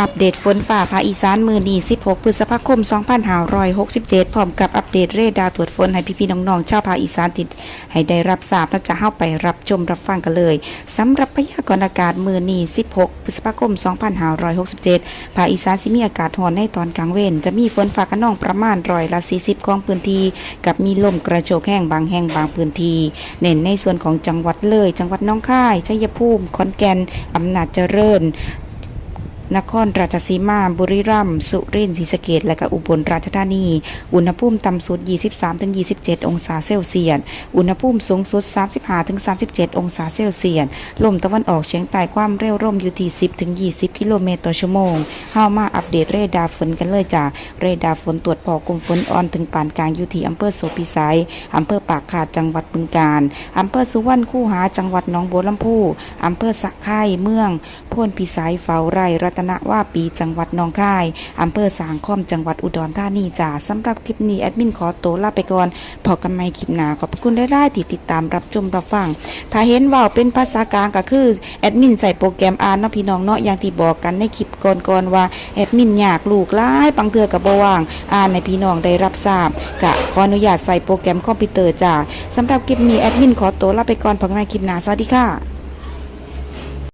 อัปเดตฝนฝ่าภาคอีสานมือนี16 พฤษภาคม 2567 พร้อมกับอัปเดตเรดาร์ตรวจฝนให้พี่ๆน้องๆชาวภาคอีสานติด ให้ได้รับทราบและจะเข้าไปรับชมรับฟังกันเลยสำหรับพยากรณ์อากาศมือนี16 พฤษภาคม 2567 ภาคอีสานสิมีอากาศร้อนในตอนกลางเว้นจะมีฝนฟ้าขนองประมาณร้อยละ 40 ของพื้นที่ กับมีลมกระโชกแห้งบางแห่งบางพื้นที่เน้นในส่วนของจังหวัดเลย จังหวัดน้องค่ายชัยภูมิขอนแก่นอำนาจเจริญ นครราชสีมา บุรีรัมย์ สุรินทร์ศรีสะเกษและก็อุบลราชธานี อุณหภูมิต่ำสุด 23-27 องศาเซลเซียส อุณหภูมิสูงสุด 35-37 องศาเซลเซียส ลมตะวันออกเฉียงใต้ความเร็วร่มอยู่ที่ 10-20 กิโลเมตรต่อชั่วโมงเฮามาอัปเดตเรดาร์ฝนกันเลยจ้ะเรดาร์ฝนตรวจพอกลุ่มฝนอ่อนถึงปานกลางอยู่ที่อำเภอโสพิสัยอำเภอปากขาดจังหวัดบึงกาฬอำเภอสุวรรณคูหาจังหวัดหนองบัวลำพูอำเภอสะไคร่เมืองพ่นพิสัยเฝ้าไร่รัตนว่าปีจังหวัดนองคายอำเภอสางคอมจังหวัดอุดรธานีจ้าสำหรับคลิปนี้แอดมินขอตัวลาไปก่อนพอกันใหม่คลิปหน้าขอบคุณได้ๆที่ติดตามรับชมรับฟังถ้าเห็นว่าเป็นภาษากลางก็คือแอดมินใส่โปรแกรมอ่านเนาะพี่น้องเนาะอย่างที่บอกกันในคลิปก่อนๆว่าแอดมินอยากลูกหลายบางเทื่อกับบ่ว่างอ่านในพี่น้องได้รับทราบกะขออนุญาตใส่โปรแกรมคอมพิวเตอร์จ้าสำหรับคลิปนี้แอดมินขอตัวลาไปก่อนพบกันใหม่คลิปหน้าสวัสดีค่ะ